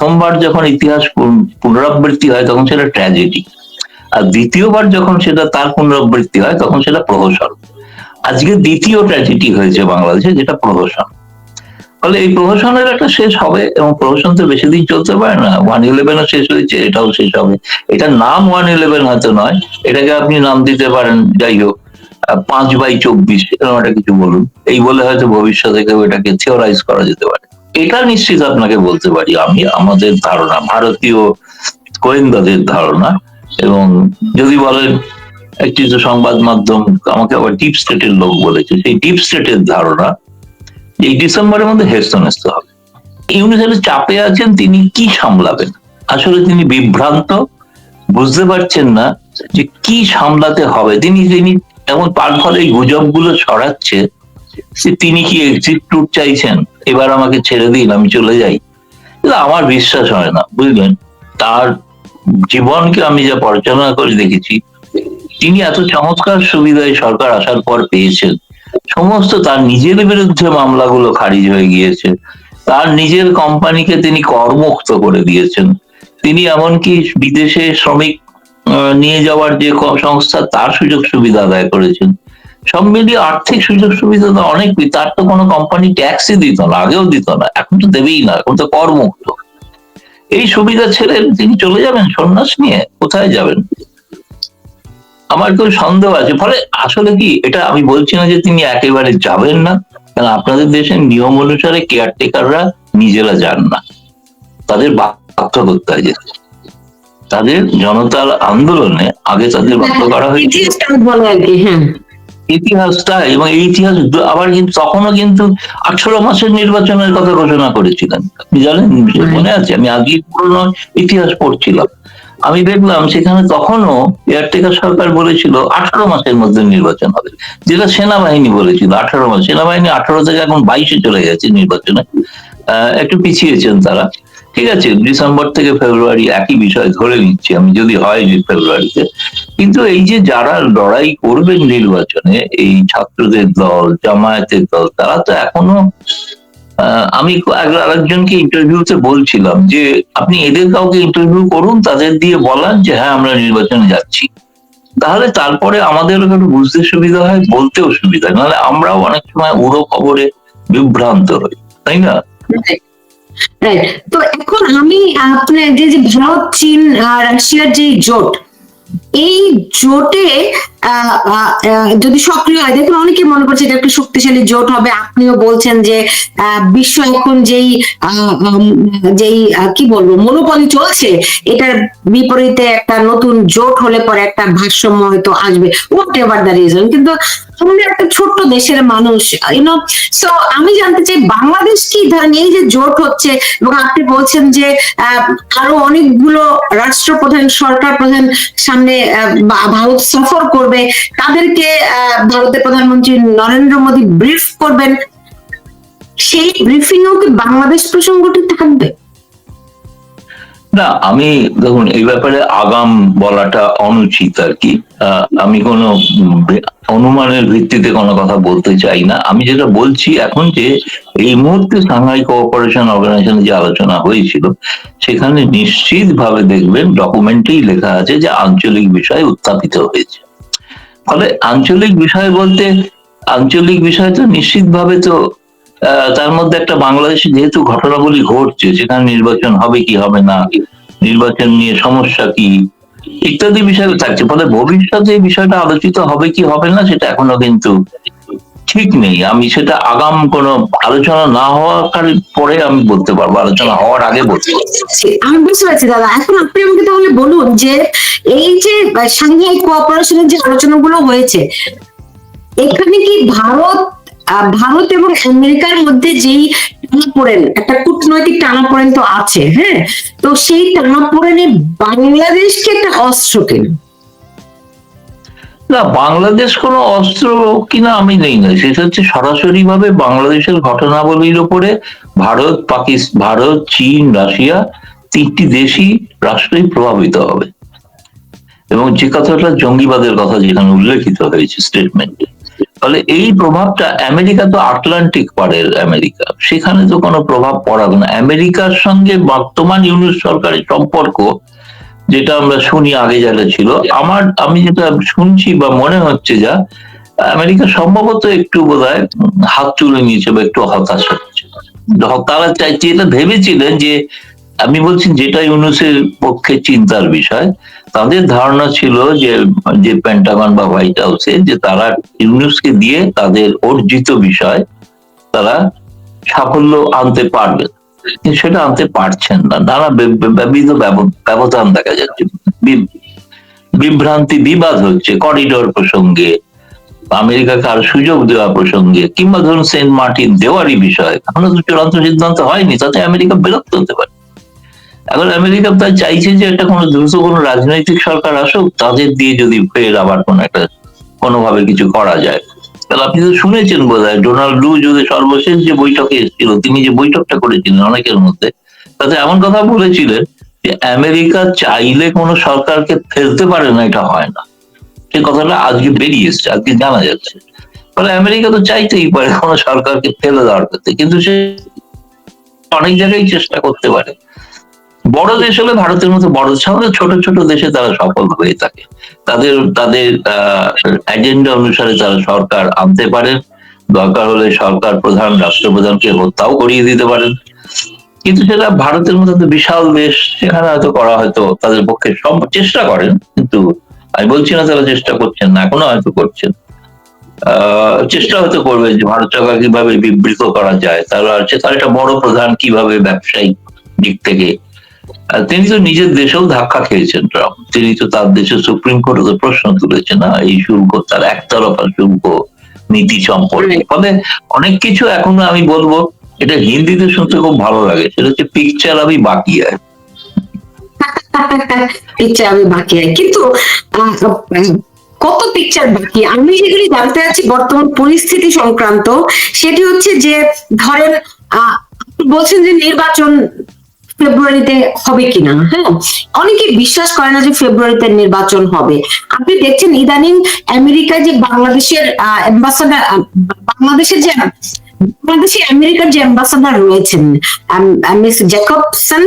প্রথমবার যখন ইতিহাস পুনরাবৃত্তি হয়, তখন সেটা ট্র্যাজেডি আর দ্বিতীয়বার যখন সেটা তার পুনরাবৃত্তি হয়, তখন সেটা প্রহসন। আজকে দ্বিতীয় ট্র্যাজেডি হয়েছে বাংলাদেশে, যেটা প্রহসন। ফলে এই প্রহসনের একটা শেষ হবে, এবং প্রহসন তো বেশি দিন চলতে পারে না। ওয়ান ইলেভেনও শেষ হয়েছে, এটাও শেষ হবে। এটার নাম ওয়ান ইলেভেন হয়তো নয়, এটাকে আপনি নাম দিতে পারেন, যাই হোক পাঁচ বাই চব্বিশ, এরকম একটা কিছু বলুন। এই বলে হয়তো ভবিষ্যতে কেউ এটাকে থিওরাইজ করা যেতে পারে। এটা নিশ্চিত আপনাকে বলতে পারি, আমি আমাদের ধারণা, ভারতীয় গোয়েন্দাদের ধারণা এবং যদি বলেন একটি যে সংবাদ মাধ্যম, আমাকে আবার ডিপ স্টেটের লোক বলেছে, সেই ডিপ স্টেটের ধারণা এই ডিসেম্বরের মধ্যে হেস্তনেস্ত হবে। ইউনিসেফের চাপে আছেন, তিনি কি সামলাবেন? আসলে তিনি বিভ্রান্ত, বুঝতে পারছেন না যে কি সামলাতে হবে। তিনি তিনি এমন পার ফলে গুজবগুলো ছড়াচ্ছে তিনি কি এক্সিট ট্যুর চাইছেন? এবার আমাকে ছেড়ে দিন, আমি চলে যাই। আমার বিশ্বাস হয় না, বুঝলেন? তার জীবনকে আমি যা পর্যালোচনা করে দেখেছি, তিনি এত চমৎকার সুবিধায় সরকার আসার পর পেয়েছেন। সমস্ত তার নিজের বিরুদ্ধে মামলাগুলো খারিজ হয়ে গিয়েছে। তার নিজের কোম্পানিকে তিনি কর্মুক্ত করে দিয়েছেন। তিনি এমনকি বিদেশে শ্রমিক নিয়ে যাওয়ার যে সংস্থা, তার সুযোগ সুবিধা আদায় করেছেন। সব মিলিয়ে আর্থিক সুযোগ সুবিধা তো অনেক তার তো কোনো কোম্পানি ট্যাক্সই দিত না, আগেও দিত না, এখন তো দেবেই না, এখন তো করমুক্ত এই সুবিধা ছেড়ে তিনি চলে যাবেন সন্ন্যাস নিয়ে, কোথায় যাবেন? আমার কেউ সন্দেহ আছে, ফলে আসলে কি, এটা আমি বলছি না যে তিনি একেবারে যাবেন না, কারণ আপনাদের দেশের নিয়ম অনুসারে কেয়ারটেকাররা নিজেরা যান না। তাদের বাধ্য করতে হয় যেতে। তাদের জনতার আন্দোলনে আগে তাদের বাধ্য করা হয়েছে ইতিহাসটা এবং এই ইতিহাস আবার কিন্তু তখনও কিন্তু আঠারো মাসের নির্বাচনের কথা ঘোষণা করেছিলেন আপনি জানেন? মনে আছে? আমি আগে পুরনো ইতিহাস পড়ছিলাম। আমি দেখলাম সেখানে তখনও এয়ারটেকার সরকার বলেছিল আঠারো মাসের মধ্যে নির্বাচন হবে। যেটা সেনাবাহিনী বলেছিল আঠারো মাস। সেনাবাহিনী আঠারো থেকে এখন বাইশে চলে গেছে নির্বাচনে। আহ, একটু পিছিয়েছেন তারা। ঠিক আছে ডিসেম্বর থেকে ফেব্রুয়ারি একই বিষয় ধরে নিচ্ছি আমি, যদি হয় যে ফেব্রুয়ারিতে কিন্তু এই যে যারা লড়াই করবেন নির্বাচনে, এই ছাত্রদের দল, জামায়াতের দল, তারা তো এখনও আমি আরেকজনকে ইন্টারভিউতে বলছিলাম যে, আপনি এদের কাউকে ইন্টারভিউ করুন, তাদের দিয়ে বলান যে হ্যাঁ আমরা নির্বাচনে যাচ্ছি। তাহলে তারপরে আমাদেরও একটু বুঝতে সুবিধা হয়, বলতেও সুবিধা হয়। নাহলে আমরাও অনেক সময় উড়ো খবরে বিভ্রান্ত হই তাই না? রাইট তো এখন আমি আপনার যে যে ভারত চীন আর রাশিয়ার যে জোট এই জোটে যদি সক্রিয় হয়, দেখুন অনেকে মনে করছে এটা একটা শক্তিশালী জোট হবে। আপনিও বলছেন যে বিশ্ব এখন যেই যেই কি বলব মনোপলি চলছে, এটার বিপরীতে একটা নতুন জোট হলে পরে একটা ভারসাম্য হয়তো আসবে। হোয়াট এভার দ্য রিজন কিন্তু আমরা একটা ছোট্ট দেশের মানুষ ইউনো সো আমি জানতে চাই, বাংলাদেশ কি ধরেন এই যে জোট হচ্ছে, এবং আপনি বলছেন যে আরও অনেকগুলো রাষ্ট্রপ্রধান, সরকার প্রধান সামনে ভারত সফর করবে, তাদেরকে ভারতের প্রধানমন্ত্রী নরেন্দ্র মোদী ব্রিফ করবেন। সেই ব্রিফিংও কি বাংলাদেশ প্রসঙ্গটি থাকবে? না আমি দেখুন এই ব্যাপারে আগাম বলাটা অনুচিত আর কি। আমি কোনো অনুমানের ভিত্তিতে কোনো কথা বলতে চাই না। আমি যেটা বলছি এখন যে এই মুহূর্তে সাংহাই কোঅপারেশন অর্গানাইজেশনে যে আলোচনা হয়েছিল সেখানে নিশ্চিত ভাবে দেখবেন ডকুমেন্টেই লেখা আছে যে আঞ্চলিক বিষয় উত্থাপিত হয়েছে। ফলে আঞ্চলিক বিষয় বলতে আঞ্চলিক বিষয় তো নিশ্চিতভাবে তো আহ, তার মধ্যে একটা বাংলাদেশে যেহেতু ঘটনাগুলি ঘটছে, সেখানে নির্বাচন হবে কি হবে না, নির্বাচন নিয়ে সমস্যা কি, ইত্যাদি বিষয় থাকছে। ফলে ভবিষ্যতে বিষয়টা আলোচিত হবে কি হবে না, সেটা এখনও কিন্তু ঠিক নেই। আমি সেটা আগাম কোনো আলোচনা না হওয়ার পরে আমি বলতে পারব, আলোচনা হওয়ার আগে বলতে আমি বুঝতে পারছি দাদা। এখন আপনি আমাকে তাহলে বলুন যে এই যে সাংহাই কোঅপারেশনের যে আলোচনাগুলো হয়েছে, এখানে কি ভারত ভারত এবং আমেরিকার মধ্যে যেই টানাপোড়েন, একটা কূটনৈতিক টানাপোড়েন তো আছে হ্যাঁ? তো সেই টানাপোড়েনে বাংলাদেশকে একটা অস্ত্র কেন? না, বাংলাদেশ কোনো অস্ত্র কিনা আমি নেই না। সেটা হচ্ছে সরাসরি ভাবে বাংলাদেশের ঘটনাবলীর উপরে ভারত পাকিস্তান ভারত, চীন, রাশিয়া তিনটি দেশই রাষ্ট্রই প্রভাবিত হবে। এবং যে কথাটা জঙ্গিবাদের কথা যেখানে উল্লেখিত হয়েছে স্টেটমেন্টে ফলে এই প্রভাবটা আমেরিকা তো আটলান্টিক পাড়ের আমেরিকা। সেখানে তো কোনো প্রভাব পড়াবে না। আমেরিকার সঙ্গে বর্তমান ইউনিট সরকারের সম্পর্ক, যেটা আমরা শুনি আগে যেটা ছিল, আমার, আমি যেটা শুনছি বা মনে হচ্ছে যা, আমেরিকা সম্ভবত একটু বোধহয় হাত তুলে নিয়েছে বা একটু হতাশ হচ্ছে। তারা চাইছে, এটা ভেবেছিলেন যে আমি বলছি যেটা ইউনুসের পক্ষে চিন্তার বিষয়, তাদের ধারণা ছিল যে যে পেন্টাগন বা হোয়াইট হাউসে যে তারা ইউনুসকে দিয়ে তাদের অর্জিত বিষয় তারা সাফল্য আনতে পারবে। সেটা আনতে পারছেন না। নানা বে- বে- বিবিধ ব্যব- ব্যবধান দেখা যাচ্ছে। বিভ্রান্তি বিবাদ হচ্ছে করিডোর প্রসঙ্গে, আমেরিকাকে আর সুযোগ দেওয়া প্রসঙ্গে, কিংবা ধরুন সেন্ট মার্টিন দেওয়ারই বিষয়। এখনও চূড়ান্ত সিদ্ধান্ত হয়নি, তাতে আমেরিকা বিরক্ত হতে পারে। এখন আমেরিকা তাই চাইছে যে একটা কোনো দ্রুত কোনো রাজনৈতিক সরকার আসুক, তাদের দিয়ে যদি ফের আবার কোনো একটা কোনোভাবে কিছু করা যায়। তাহলে আপনি তো শুনেছেন বোধ হয় ডোনাল্ড লু যদি সর্বশেষ যে বৈঠকে এসেছিল, তিনি যে বৈঠকটা করেছিলেন অনেকের মধ্যে, তাতে এমন কথা বলেছিলেন যে আমেরিকা চাইলে কোনো সরকারকে ফেলতে পারে না, এটা হয় না। সেই কথাটা আজকে বেরিয়ে এসছে, আজকে জানা যাচ্ছে। ফলে আমেরিকা তো চাইতেই পারে কোনো সরকারকে ফেলে দেওয়ার ক্ষেত্রে, কিন্তু সে অনেক জায়গায় চেষ্টা করতে পারে। বড় দেশ হলে ভারতের মতো বড় হলে ছোট ছোট দেশে তারা সফল হয়ে থাকে। তাদের তাদের এজেন্ডা অনুসারে তারা সরকার আনতে পারেন। দরকার হলে সরকার প্রধান, রাষ্ট্রপ্রধানকে হত্যাও করিয়ে দিতে পারেন। কিন্তু সেটা ভারতের মতো বিশাল দেশ, সেখানে হয়তো করা হয়তো তাদের পক্ষে সব চেষ্টা করেন, কিন্তু আমি বলছি না তারা চেষ্টা করছেন না, এখনও হয়তো করছেন। চেষ্টা হয়তো করবে যে ভারত সরকার কীভাবে বিবৃত করা যায়, তারা আছে তার একটা বড় প্রধান কীভাবে ব্যবসায়িক দিক থেকে তিনি তো নিজের দেশেও ধাক্কা খেয়েছেন ট্রাম্প। তিনি তো তার দেশের সুপ্রিম কোর্টে প্রশ্ন তুলেছেন না এই শুল্ক তার একতরফা শুল্ক নীতি সম্পর্কে ফলে অনেক কিছু এখনও আমি বলব এটা হিন্দিতে শুনতে খুব ভালো লাগে সেটা হচ্ছে পিকচার আমি বাকি আছে পিকচার আমি বাকি আছে কিন্তু কত পিকচার বাকি? আমি যেগুলি জানতে চাচ্ছি বর্তমান পরিস্থিতি সংক্রান্ত সেটি হচ্ছে যে ধরেন বলছেন যে নির্বাচন ফেব্রুয়ারিতে হবে কিনা? হ্যাঁ? অনেকে বিশ্বাস করে না যে ফেব্রুয়ারিতে নির্বাচন হবে। আপনি দেখছেন ইদানিং আমেরিকায় যে বাংলাদেশের অ্যাম্বাসাডার বাংলাদেশের যে, বাংলাদেশে আমেরিকার যে অ্যাম্বাসাডার রয়েছেন মিস জ্যাকবসন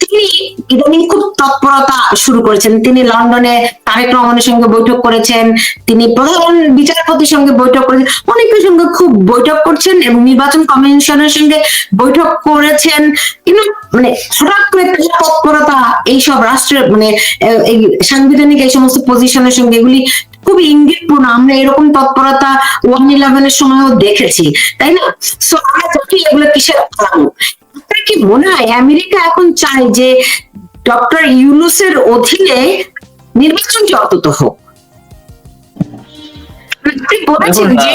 তিনি ইদানিং খুব তৎপরতা শুরু করেছেন। তিনি লন্ডনে তারেক রহমানের সঙ্গে বৈঠক করেছেন, তিনি প্রধান বিচারপতির সঙ্গে বৈঠক করেছেন, অনেকের সঙ্গে খুব বৈঠক করছেন এবং নির্বাচন কমিশনের সঙ্গে বৈঠক করেছেন। কিন্তু মানে হঠাৎ করে তৎপরতা, এইসব রাষ্ট্রের মানে এই সাংবিধানিক এই সমস্ত পজিশনের সঙ্গে এগুলি খুবই ইঙ্গিতপূর্ণ। আমরা এরকম তৎপরতা ওয়ান ইলেভেনের সময়ও দেখেছি, তাই না? সো আমরা এগুলো কিসের মনে হয় আমেরিকা এখন চায় যে ডক্টর ইউনুসের অধীনে নির্বাচন যে অন্তত হোক বলেছেন দেখুন, যে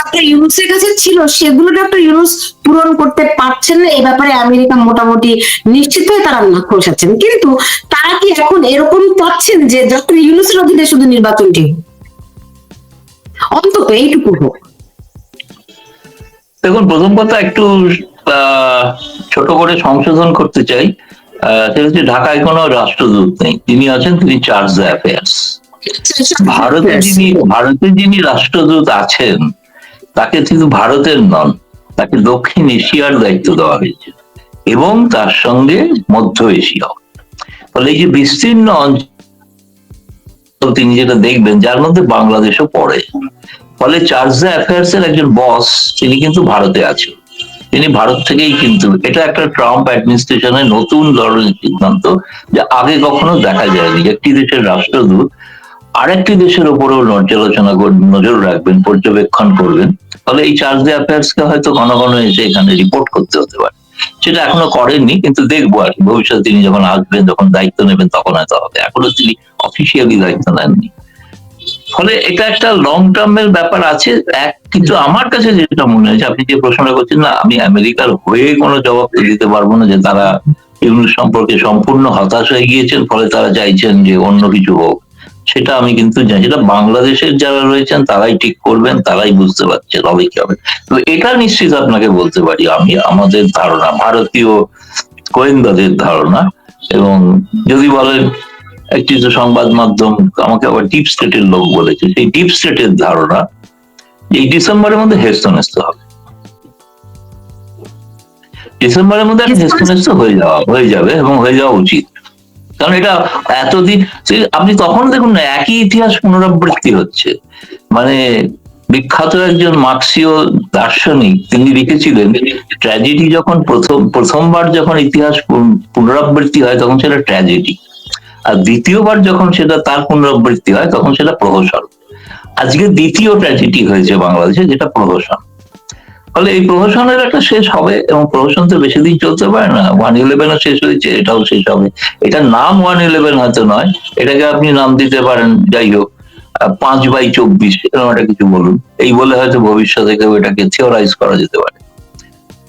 ডক্টর ইউনুসের কাছে ছিল সেগুলো ডক্টর ইউনুস পূরণ করতে পারছেন না। এই ব্যাপারে আমেরিকা মোটামুটি নিশ্চিত হয়ে তারা নাখোশ আছেন কিন্তু তারা কি এখন এরকম চাচ্ছেন যে ডক্টর ইউনুসের অধীনে শুধু নির্বাচনটি অন্তত এইটুকু হোক। দেখুন প্রথম কথা একটু ছোট করে সংশোধন করতে চাই সেটা হচ্ছে ঢাকায় কোনো রাষ্ট্রদূত নেই। তিনি আছেন তিনি চার্জ অ্যাফেয়ার্স ভারতে যিনি ভারতে যিনি রাষ্ট্রদূত আছেন তাকে কিন্তু ভারতের নন তাকে দক্ষিণ এশিয়ার দায়িত্ব দেওয়া হয়েছে এবং তার সঙ্গে মধ্য এশিয়াও। ফলে এই যে বিস্তীর্ণ অঞ্চল তিনি যেটা দেখবেন যার মধ্যে বাংলাদেশও পড়ে। ফলে চার্জ অ্যাফেয়ার্স এর একজন বস তিনি কিন্তু ভারতে আছেন। তিনি ভারত থেকেই কিন্তু, এটা একটা ট্রাম্প অ্যাডমিনিস্ট্রেশনের নতুন ধরনের সিদ্ধান্ত যে আগে কখনো দেখা যায়নি। একটি দেশের রাষ্ট্রদূত আরেকটি দেশের উপরেও পর্যালোচনা নজর রাখবেন, পর্যবেক্ষণ করবেন। ফলে এই চার্জ দ্য অ্যাফেয়ার্স কে হয়তো ঘন ঘন এসে এখানে রিপোর্ট করতে হতে পারে। সেটা এখনও করেননি, কিন্তু দেখব আর ভবিষ্যতে তিনি যখন আসবেন, যখন দায়িত্ব নেবেন, তখন হয়তো হবে। এখনও তিনি অফিসিয়ালি দায়িত্ব নেননি। ফলে এটা একটা লং টার্মের ব্যাপার আছে। এক, কিন্তু আমার কাছে যেটা মনে হয়েছে আপনি যে প্রশ্নটা করছেন, না, আমি আমেরিকার হয়ে কোনো জবাব দিতে পারব না যে তারা ইউনিট সম্পর্কে সম্পূর্ণ হতাশ হয়ে গিয়েছেন, ফলে তারা চাইছেন যে অন্য কিছু হোক। সেটা আমি কিন্তু জানি সেটা বাংলাদেশের যারা রয়েছেন, তারাই ঠিক করবেন, তারাই বুঝতে পারছেন হবে কি হবে। তো এটা নিশ্চিত আপনাকে বলতে পারি আমি, আমাদের ধারণা, ভারতীয় গোয়েন্দাদের ধারণা। এবং যদি বলেন একটি তো সংবাদ মাধ্যম আমাকে আবার ডিপ স্টেটের লোক বলেছে সেই ডিপ স্টেটের ধারণা এই ডিসেম্বরের মধ্যে হেস্তনেস্ত হবে। ডিসেম্বরের মধ্যে হেস্তনেস্ত হয়ে যাওয়া হয়ে যাবে এবং হয়ে যাওয়া উচিত। কারণ এটা এতদিন আপনি তখন দেখুন না একই ইতিহাস পুনরাবৃত্তি হচ্ছে। মানে বিখ্যাত একজন মার্ক্সীয় দার্শনিক তিনি লিখেছিলেন ট্র্যাজেডি যখন প্রথম প্রথমবার যখন ইতিহাস পুনরাবৃত্তি হয় তখন সেটা ট্র্যাজেডি আর দ্বিতীয়বার যখন সেটা তার পুনরাবৃত্তি হয় তখন সেটা প্রহসন আজকে দ্বিতীয় ট্র্যাজেডি হয়েছে বাংলাদেশে যেটা প্রহসন ফলে এই প্রহসনের একটা শেষ হবে এবং প্রহসন তো বেশি দিন চলতে পারে না ওয়ান ইলেভেনও শেষ হয়েছে এটাও শেষ হবে এটার নাম ওয়ান ইলেভেন হয়তো নয় এটাকে আপনি নাম দিতে পারেন যাই হোক পাঁচ বাই চব্বিশ এরকম একটা কিছু বলুন এই বলে হয়তো ভবিষ্যতে কেউ এটাকে থিওরাইজ করা যেতে পারে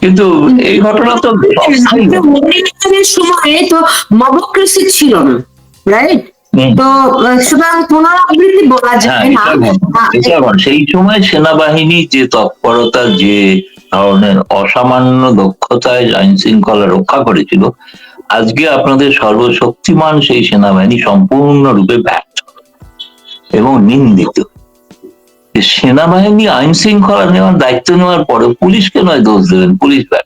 কিন্তু এই ঘটনা তো সময় তো মবক্রেসি ছিল না রাইট তো সুতরাং পুনরাবৃত্তি বলা হ্যাঁ যায় না। আহ, এটা ঘটনা। সেই সময় সেনাবাহিনী যে তৎপরতা যে ধরনের অসামান্য দক্ষতায় আইন শৃঙ্খলা রক্ষা করেছিল আজকে আপনাদের সর্বশক্তিমান সেই সেনাবাহিনী সম্পূর্ণরূপে ব্যর্থ এবং নিন্দিত। সেনাবাহিনী আইন শৃঙ্খলা নেওয়ার দায়িত্ব নেওয়ার পরে পুলিশকে নয় দোষ দেবেন পুলিশ ব্যর্থ।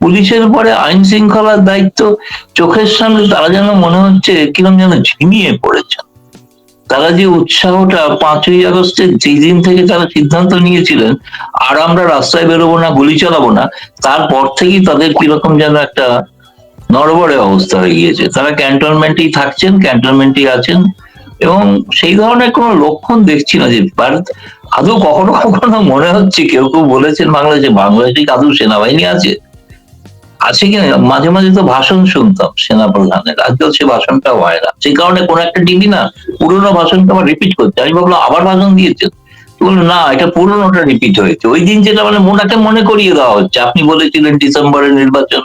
পুলিশের পরে আইন শৃঙ্খলার দায়িত্ব, চোখের সামনে তারা যেন মনে হচ্ছে কিরম যেন ঝিমিয়ে পড়েছে। তারা যে উৎসাহটা পাঁচই আগস্টের যেই দিন থেকে তারা সিদ্ধান্ত নিয়েছিলেন, আর আমরা রাস্তায় বেরোবো না, গুলি চালাবো না, তারপর থেকেই তাদের কীরকম যেন একটা নড়বড়ে অবস্থা হয়ে গিয়েছে। তারা ক্যান্টনমেন্টেই থাকছেন, ক্যান্টনমেন্টেই আছেন, এবং সেই ধরনের কোনো লক্ষণ দেখছি না যে ভারত, আদৌ কখনো কখনো মনে হচ্ছে, কেউ কেউ বলেছেন বাংলাদেশে বাংলাদেশে আদৌ সেনাবাহিনী আছে? আছে কি? মাঝে মাঝে তো ভাষণ শুনতাম সেনা প্রধানের আজকাল সে ভাষণটা হয় না। সেই কারণে কোন একটা টিভি না, পুরোনো ভাষণটা আবার রিপিট করছে। আমি ভাবলাম, আবার ভাষণ দিয়েছে। না, এটা পুরোনোটা রিপিট হয়েছে। ওই দিন যেটা মানে মোটাকে মনে করিয়ে দেওয়া হচ্ছে। আপনি বলেছিলেন ডিসেম্বরের নির্বাচন।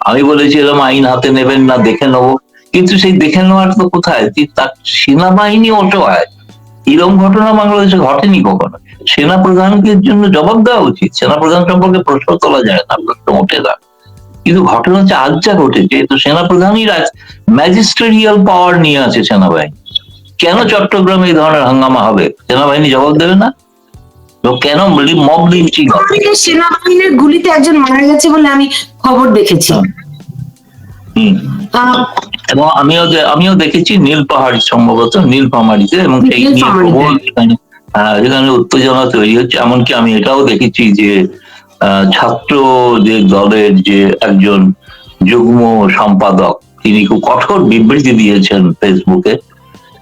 আমি বলেছিলাম, আইন হাতে নেবেন না, দেখে নেব। কিন্তু সেই দেখে নেওয়ার তো কোথায়? তার সেনাবাহিনী অসহায় এরকম ঘটনা বাংলাদেশে ঘটেনি কখনো। সেনা প্রধানকে জন্য জবাব দেওয়া উচিত। সেনা প্রধান সম্পর্কে প্রশ্ন তোলা যায় না, প্রশ্ন ওঠে না। কিন্তু ঘটনা হচ্ছে আজ যা ঘটেছে তো সেনা প্রধানই ম্যাজিস্ট্রেরিয়াল পাওয়ার নিয়ে আছে সেনাবাহিনী। কেন চট্টগ্রামে এই ধরনের হাঙ্গামা হবে? সেনাবাহিনী জবাব দেবে না? কেন মব লিঞ্চিং সেনাবাহিনীর গুলিতে একজন মারা গেছে বলে আমি খবর দেখেছি। এবং আমিও আমিও দেখেছি নীল পাহাড়ি সম্ভবত নীল পাহাড়িতে এবং সেই নিয়ে প্রবল যেখানে উত্তেজনা তৈরি হচ্ছে। এমনকি আমি এটাও দেখেছি যে আহ, ছাত্র যে দলের যে একজন যুগ্ম সম্পাদক তিনি খুব কঠোর বিবৃতি দিয়েছেন ফেসবুকে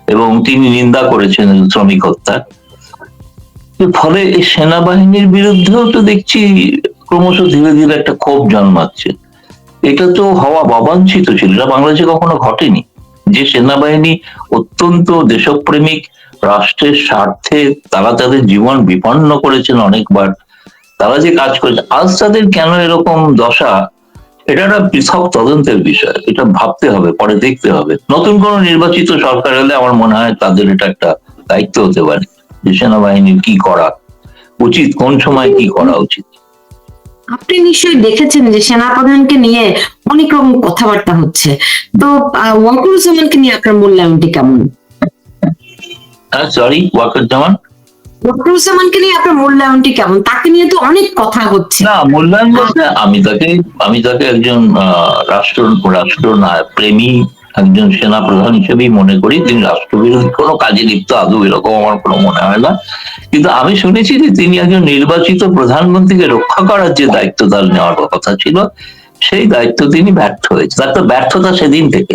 এবং তিনি নিন্দা করেছেন শ্রমিক হত্যার ফলে এই সেনাবাহিনীর বিরুদ্ধেও তো দেখছি ক্রমশ ধীরে ধীরে একটা ক্ষোভ জন্মাচ্ছে। এটা তো হওয়া অবাঞ্ছিত ছিল এটা বাংলাদেশে কখনো ঘটেনি। যে সেনাবাহিনী অত্যন্ত দেশপ্রেমিক রাষ্ট্রের স্বার্থে তারা তাদের জীবন বিপন্ন করেছেন অনেকবার তারা যে কাজ করেছে আজ তাদের কেন এরকম দশা? এটা একটা পৃথক তদন্তের বিষয়। এটা ভাবতে হবে পরে দেখতে হবে। নতুন কোন নির্বাচিত সরকার হলে আমার মনে হয় তাদের এটা একটা দায়িত্ব হতে পারে যে সেনাবাহিনীর কি করা উচিত কোন সময় কি করা উচিত। আপনি নিশ্চয়ই দেখেছেন যে সেনাপ্রধানকে নিয়ে অনেক রকম কথাবার্তা হচ্ছে। তো আহ, ওয়াকুরুজ্জামানকে নিয়ে আপনার মূল্যায়নটি কেমন? হ্যাঁ সরি ওয়াকার জামান নিয়ে আপনার মূল্যায়নটি কেমন? তাকে নিয়ে তো অনেক কথা হচ্ছে। না, মূল্যায়ন বলতে আমি তাকে আমি তাকে একজন রাষ্ট্র রাষ্ট্র প্রেমী একজন সেনা প্রধান হিসেবেই মনে করি। তিনি রাষ্ট্রবিরোধী, কোনো কাজে লিপ্ত আদৌ, এরকম আমার কোনো মনে হয় না। কিন্তু আমি শুনেছি যে তিনি একজন নির্বাচিত প্রধানমন্ত্রীকে রক্ষা করার যে দায়িত্ব তার নেওয়ার কথা ছিল, সেই দায়িত্ব তিনি ব্যর্থ হয়েছে। তার তো ব্যর্থতা সেদিন থেকে।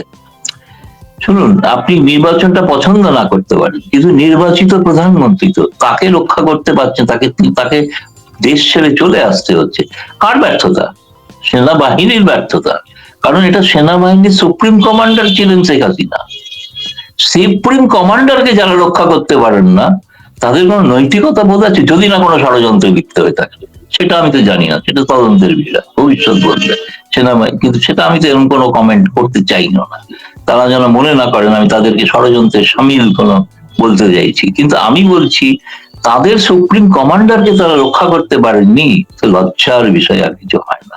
শুনুন, আপনি নির্বাচনটা পছন্দ না করতে পারেন, কিন্তু নির্বাচিত প্রধানমন্ত্রী তো তাকে রক্ষা করতে পারছেন তাকে তাকে দেশ ছেড়ে চলে আসতে হচ্ছে। কার ব্যর্থতা? সেনাবাহিনীর ব্যর্থতা। কারণ এটা সেনাবাহিনীর সুপ্রিম কমান্ডার ছিলেন শেখ হাসিনা। সুপ্রিম কমান্ডারকে যারা রক্ষা করতে পারেন না, তাদের কোনো নৈতিকতা বোধ আছে? যদি না কোনো ষড়যন্ত্রে লিপ্ত হয়ে থাকে। সেটা আমি তো জানি না, সেটা তদন্তের বিষয়, ভবিষ্যৎ বলবে। সেনাবাহিনী, কিন্তু সেটা আমি তো এরকম কোনো কমেন্ট করতে চাই না। তারা যেন মনে না করেন আমি তাদেরকে ষড়যন্ত্রে সামিল কোনো বলতে চাইছি। কিন্তু আমি বলছি, তাদের সুপ্রিম কমান্ডারকে তারা রক্ষা করতে পারেননি লজ্জার বিষয় আর কিছু হয় না।